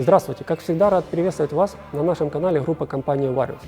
Здравствуйте! Как всегда рад приветствовать вас на нашем канале группы компании Varius.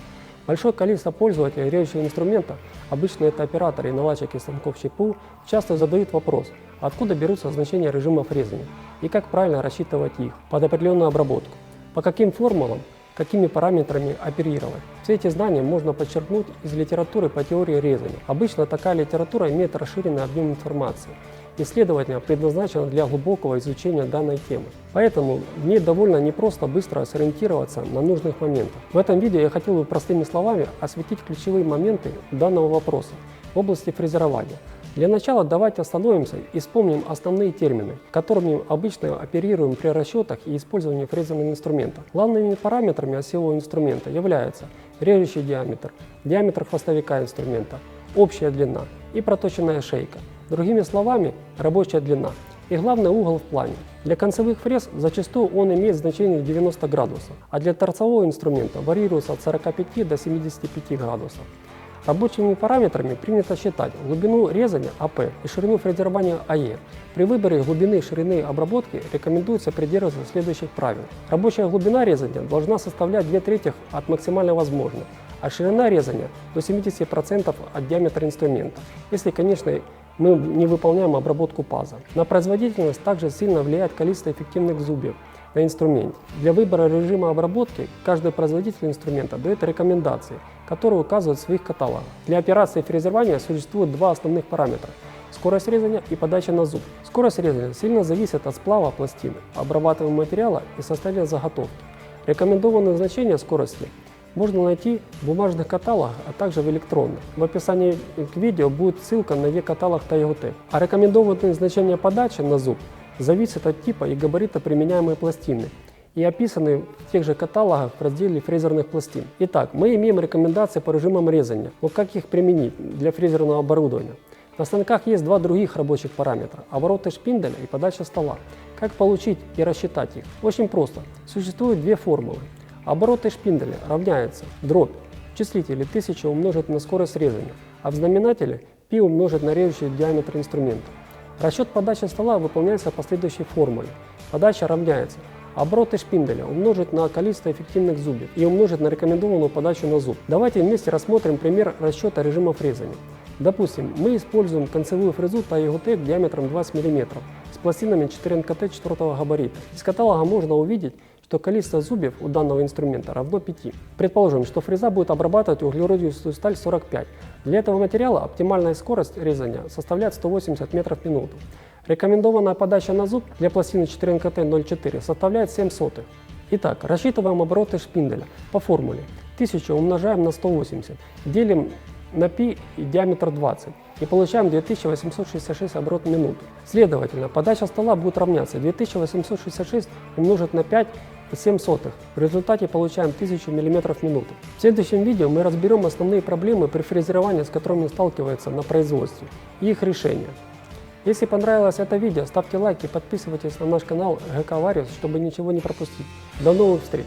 Большое количество пользователей режущего инструмента, обычно это операторы и наладчики станков ЧПУ, часто задают вопрос, откуда берутся значения режимов резания и как правильно рассчитывать их под определенную обработку, по каким формулам, какими параметрами оперировать. Все эти знания можно подчеркнуть из литературы по теории резания. Обычно такая литература имеет расширенный объем информации и, следовательно, предназначена для глубокого изучения данной темы. Поэтому мне довольно непросто быстро сориентироваться на нужных моментах. В этом видео я хотел бы простыми словами осветить ключевые моменты данного вопроса в области фрезерования. Для начала давайте остановимся и вспомним основные термины, которыми обычно оперируем при расчетах и использовании фрезерного инструмента. Главными параметрами осевого инструмента являются режущий диаметр, диаметр хвостовика инструмента, общая длина и проточенная шейка. Другими словами, рабочая длина и главный угол в плане. Для концевых фрез зачастую он имеет значение 90 градусов, а для торцевого инструмента варьируется от 45 до 75 градусов. Рабочими параметрами принято считать глубину резания АП и ширину фрезерования АЕ. При выборе глубины и ширины обработки рекомендуется придерживаться следующих правил. Рабочая глубина резания должна составлять 2 трети от максимально возможной, а ширина резания до 70% от диаметра инструмента, если, конечно, мы не выполняем обработку паза. На производительность также сильно влияет количество эффективных зубьев на инструменте. Для выбора режима обработки каждый производитель инструмента дает рекомендации, которые указывают в своих каталогах. Для операции фрезерования существует два основных параметра – скорость резания и подача на зуб. Скорость резания сильно зависит от сплава пластины, обрабатываемого материала и состояния заготовки. Рекомендованные значения скорости можно найти в бумажных каталогах, а также в электронных. В описании к видео будет ссылка на e-каталог Тайготе. А рекомендованные значения подачи на зуб зависят от типа и габарита применяемой пластины и описаны в тех же каталогах в разделе фрезерных пластин. Итак, мы имеем рекомендации по режимам резания, но как их применить для фрезерного оборудования? На станках есть два других рабочих параметра – обороты шпинделя и подача стола. Как получить и рассчитать их? Очень просто. Существуют две формулы. Обороты шпинделя равняются дробь в числителе 1000 умножить на скорость резания, а в знаменателе π умножить на режущий диаметр инструмента. Расчет подачи стола выполняется по следующей формуле. Подача равняется обороты шпинделя умножить на количество эффективных зубьев и умножить на рекомендованную подачу на зуб. Давайте вместе рассмотрим пример расчета режимов резания. Допустим, мы используем концевую фрезу Taigotec диаметром 20 мм с пластинами 4 НКТ 4 габарита. Из каталога можно увидеть, что количество зубьев у данного инструмента равно 5. Предположим, что фреза будет обрабатывать углеродистую сталь 45. Для этого материала оптимальная скорость резания составляет 180 метров в минуту. Рекомендованная подача на зуб для пластины 4 НКТ 0,4 составляет 7 сотых. Итак, рассчитываем обороты шпинделя по формуле. 1000 умножаем на 180, делим на π и диаметр 20 и получаем 2866 оборот в минуту. Следовательно, подача стола будет равняться 2866 умножить на 5 и 7 сотых. В результате получаем 1000 мм в минуту. В следующем видео мы разберем основные проблемы при фрезеровании, с которыми сталкиваются на производстве, и их решения. Если понравилось это видео, ставьте лайк и подписывайтесь на наш канал ГК Вариус, чтобы ничего не пропустить. До новых встреч!